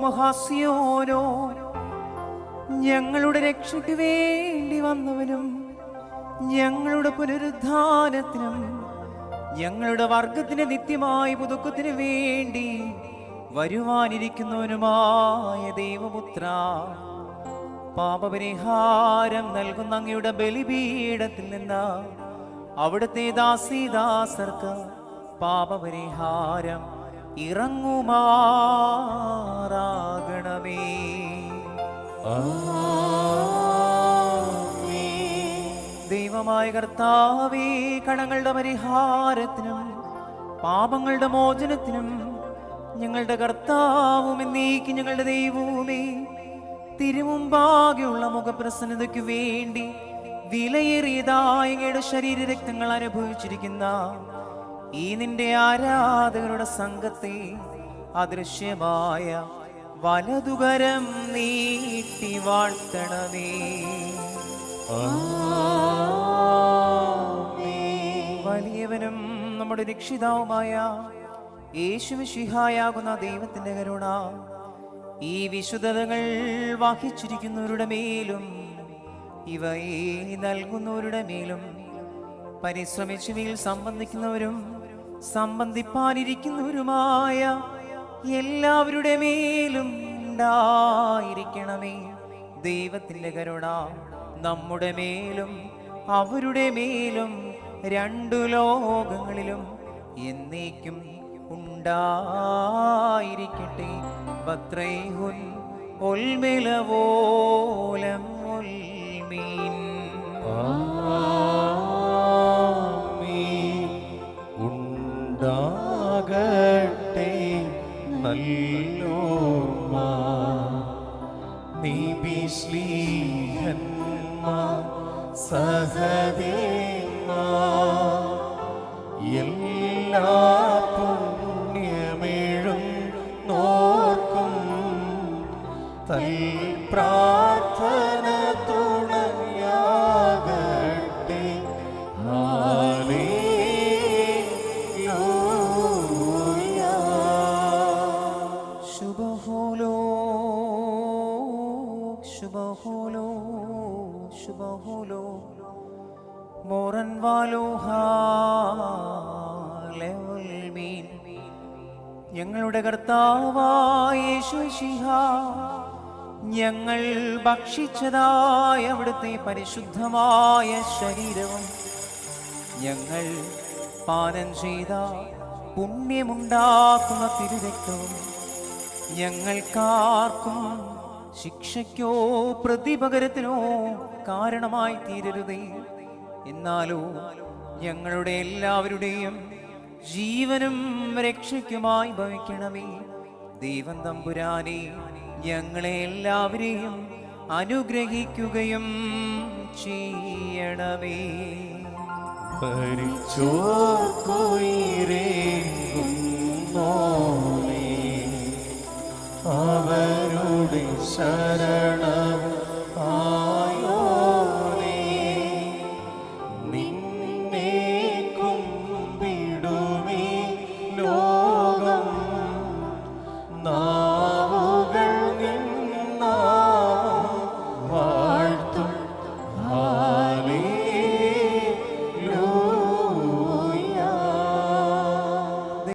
മഹാസ്യോനോ ഞങ്ങളുടെ രക്ഷയ്ക്ക് വേണ്ടി വന്നവനും ഞങ്ങളുടെ പുനരുദ്ധാനത്തിനും ഞങ്ങളുടെ വർഗത്തിന് നിത്യമായ പുതുക്കത്തിന് വേണ്ടി വരുവാനിരിക്കുന്നവനുമായ ദൈവപുത്ര പാപപരിഹാരം നൽകുന്ന അങ്ങയുടെ ബലിപീഠത്തിൽ നിന്ന് അവിടുത്തെ ദാസീദാസർക്ക് പാപപരിഹാരം ഇറങ്ങുമാറാകണമേ. ദൈവമായ കർത്താവേ കടങ്ങളുടെ പരിഹാരത്തിനും പാപങ്ങളുടെ മോചനത്തിനും ഞങ്ങളുടെ കർത്താവും എന്നേക്ക് ഞങ്ങളുടെ ദൈവവുമേ തിരുമുമ്പാകെയുള്ള മുഖപ്രസന്നതയ്ക്കു വേണ്ടി വിലയേറിയതായ അങ്ങയുടെ ശരീര രക്തങ്ങൾ അനുഭവിച്ചിരിക്കുന്ന ഈ നിന്റെ ആരാധകരുടെ സംഘത്തെ അദൃശ്യമായ വലതുകരം നീട്ടി വാഴ്ത്തണമേ. വലിയവനും നമ്മുടെ രക്ഷിതാവുമായ യേശുവിശിഹായാകുന്ന ദൈവത്തിന്റെ കരുണ ഈ വിശുദ്ധതകൾ വഹിച്ചിരിക്കുന്നവരുടെ മേലും ഇവയെ നൽകുന്നവരുടെ മേലും പരിശ്രമിച്ചവയിൽ സംബന്ധിക്കുന്നവരും സംബന്ധിപ്പാനിരിക്കുന്നവരുമായ എല്ലാവരുടെ മേലും ഉണ്ടായിരിക്കണമേ. ദൈവത്തിന്റെ കരുണ നമ്മുടെ മേലും അവരുടെ മേലും രണ്ടു ലോകങ്ങളിലും എന്നേക്കും ഉണ്ടായിരിക്കട്ടെ. ബത്രൈഹുൻ ഒൽമിലവോലം ഉണ്ടാകട്ടെ നല്ലോർമ്മ നീബിശ്ലീഹന്മാ സഹദേന്മാ വാലോ ഹാലമീൻ ഞങ്ങളുടെ കർത്താവായ ഞങ്ങൾ ഭക്ഷിച്ചതായ അവിടുത്തെ പരിശുദ്ധമായ ശരീരവും ഞങ്ങൾ പാനം ചെയ്ത പുണ്യമുണ്ടാക്കുന്ന തിരുരക്തവും ഞങ്ങൾക്കാർക്കും ശിക്ഷയ്ക്കോ പ്രതിപകരത്തിനോ കാരണമായി തീരരുതേ. എന്നാലോ ഞങ്ങളുടെ എല്ലാവരുടെയും ജീവനും രക്ഷയ്ക്കുമായി ഭവിക്കണമേ. ദൈവം തമ്പുരാനെ ഞങ്ങളെ എല്ലാവരെയും അനുഗ്രഹിക്കുകയും ചെയ്യണമേ. പരിച്ചോർക്കുയിരേ